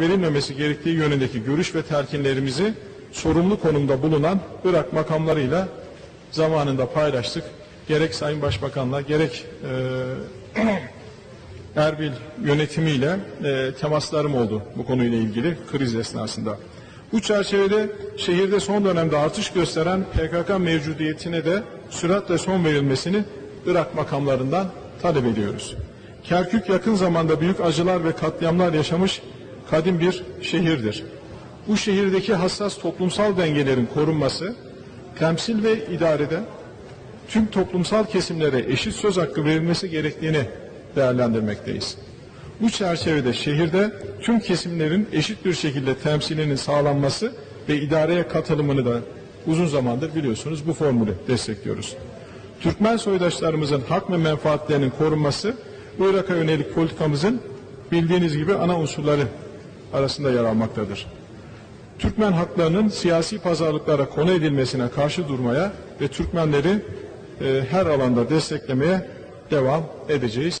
verilmemesi gerektiği yönündeki görüş ve telkinlerimizi sorumlu konumda bulunan Irak makamlarıyla zamanında paylaştık. Gerek Sayın Başbakan'la gerek e, Erbil yönetimiyle e, temaslarım oldu bu konuyla ilgili kriz esnasında. Bu çerçevede şehirde son dönemde artış gösteren PKK mevcudiyetine de süratle son verilmesini Irak makamlarından talep ediyoruz. Kerkük yakın zamanda büyük acılar ve katliamlar yaşamış kadim bir şehirdir. Bu şehirdeki hassas toplumsal dengelerin korunması, temsil ve idarede tüm toplumsal kesimlere eşit söz hakkı verilmesi gerektiğini değerlendirmekteyiz. Bu çerçevede şehirde tüm kesimlerin eşit bir şekilde temsilinin sağlanması ve idareye katılımını da uzun zamandır biliyorsunuz bu formülü destekliyoruz. Türkmen soydaşlarımızın hak ve menfaatlerinin korunması Irak'a yönelik politikamızın bildiğiniz gibi ana unsurları arasında yer almaktadır. Türkmen haklarının siyasi pazarlıklara konu edilmesine karşı durmaya ve Türkmenleri e, her alanda desteklemeye devam edeceğiz.